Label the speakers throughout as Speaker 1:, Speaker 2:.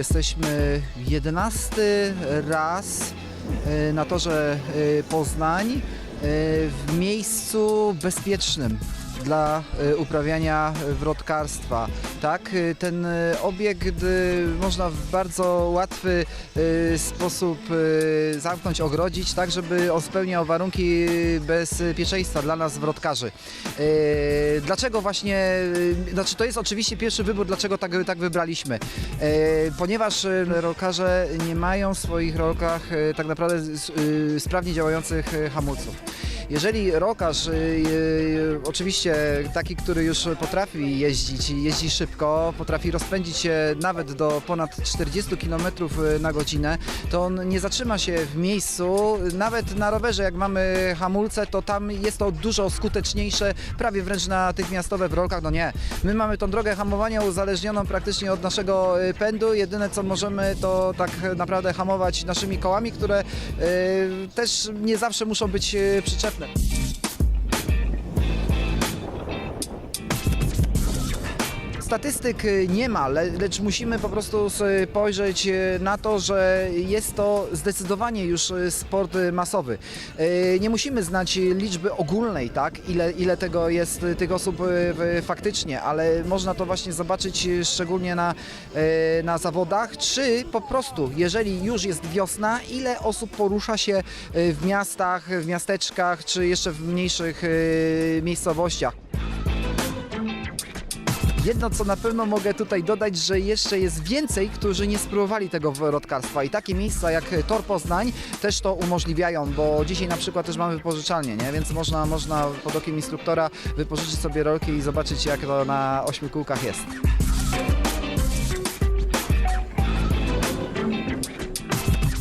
Speaker 1: Jesteśmy jedenasty raz e, na torze e, Poznań e, w miejscu bezpiecznym dla e, uprawiania wrotkarstwa. Tak, e, ten e, obiekt można w bardzo łatwy sposób zamknąć, ogrodzić, tak żeby on spełniał warunki bezpieczeństwa dla nas wrotkarzy. Dlaczego właśnie, znaczy to jest oczywiście pierwszy wybór, dlaczego tak, tak wybraliśmy. Ponieważ rolkarze nie mają w swoich rolkach tak naprawdę sprawnie działających hamulców. Jeżeli rolkarz, e, e, oczywiście taki, który już potrafi jeździć jeździ szybko, potrafi rozpędzić się nawet do ponad 40 km na godzinę, to on nie zatrzyma się w miejscu, nawet na rowerze jak mamy hamulce, to tam jest to dużo skuteczniejsze, prawie wręcz natychmiastowe w rolkach, no nie. My mamy tą drogę hamowania uzależnioną praktycznie od naszego y, pędu, jedyne co możemy to tak naprawdę hamować naszymi kołami, które y, też nie zawsze muszą być y, przyczepne. Statystyk y, nie ma, le, lecz musimy po prostu spojrzeć y, na to, że jest to zdecydowanie już y, sport masowy. Nie musimy znać liczby ogólnej, tak, ile, ile tego jest tych osób faktycznie, ale można to właśnie zobaczyć szczególnie na, na zawodach, czy po prostu, jeżeli już jest wiosna, ile osób porusza się w miastach, w miasteczkach, czy jeszcze w mniejszych miejscowościach. Jedno, co na pewno mogę tutaj dodać, że jeszcze jest więcej, którzy nie spróbowali tego wrotkarstwa i takie miejsca jak Tor Poznań też to umożliwiają, bo dzisiaj na przykład też mamy wypożyczalnię, nie? więc można, można pod okiem instruktora wypożyczyć sobie rolki i zobaczyć jak to na ośmiu kółkach jest.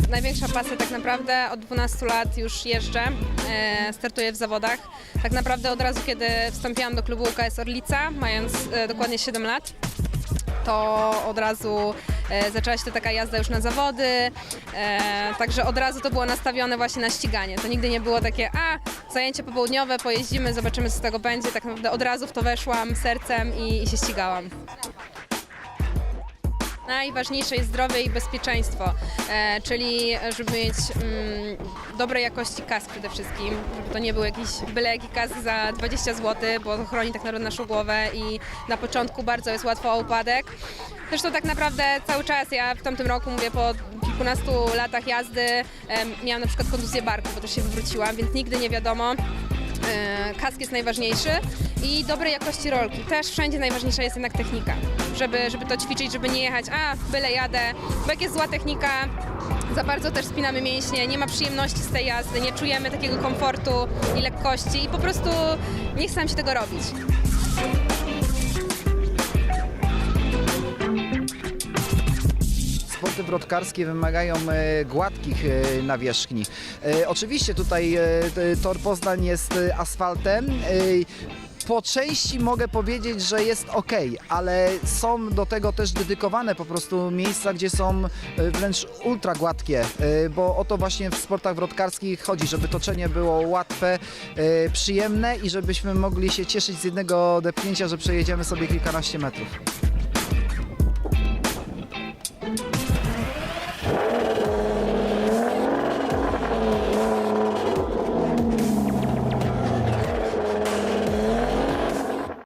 Speaker 2: Największa pasja tak naprawdę od 12 lat już jeżdżę, e, startuję w zawodach. Tak naprawdę od razu kiedy wstąpiłam do klubu UKS Orlica, mając e, dokładnie 7 lat, to od razu e, zaczęła się taka jazda już na zawody, także od razu to było nastawione właśnie na ściganie. To nigdy nie było takie, a zajęcie popołudniowe, pojeździmy, zobaczymy co z tego będzie. Tak naprawdę od razu w to weszłam sercem i, i się ścigałam. Najważniejsze jest zdrowie i bezpieczeństwo, e, czyli żeby mieć mm, dobrej jakości kask przede wszystkim, żeby to nie był jakiś byle jaki kask za 20 zł, bo chroni tak naprawdę naszą głowę i na początku bardzo jest łatwo o upadek. Zresztą tak naprawdę cały czas, ja w tamtym roku, mówię, po kilkunastu latach jazdy miałam na przykład kontuzję barku, bo też się wywróciłam, więc nigdy nie wiadomo, kask jest najważniejszy i dobrej jakości rolki. Też wszędzie najważniejsza jest jednak technika, żeby, żeby to ćwiczyć, żeby nie jechać, a byle jadę, bo jak jest zła technika, za bardzo też spinamy mięśnie, nie ma przyjemności z tej jazdy, nie czujemy takiego komfortu i lekkości i po prostu nie chce nam się tego robić.
Speaker 1: Sporty wrotkarskie wymagają e, gładkich e, nawierzchni. E, Oczywiście tutaj tor Poznań jest asfaltem. Po części mogę powiedzieć, że jest ok, ale są do tego też dedykowane po prostu miejsca, gdzie są wręcz ultra gładkie, bo o to właśnie w sportach wrotkarskich chodzi, żeby toczenie było łatwe, przyjemne i żebyśmy mogli się cieszyć z jednego depnięcia, że przejedziemy sobie kilkanaście metrów.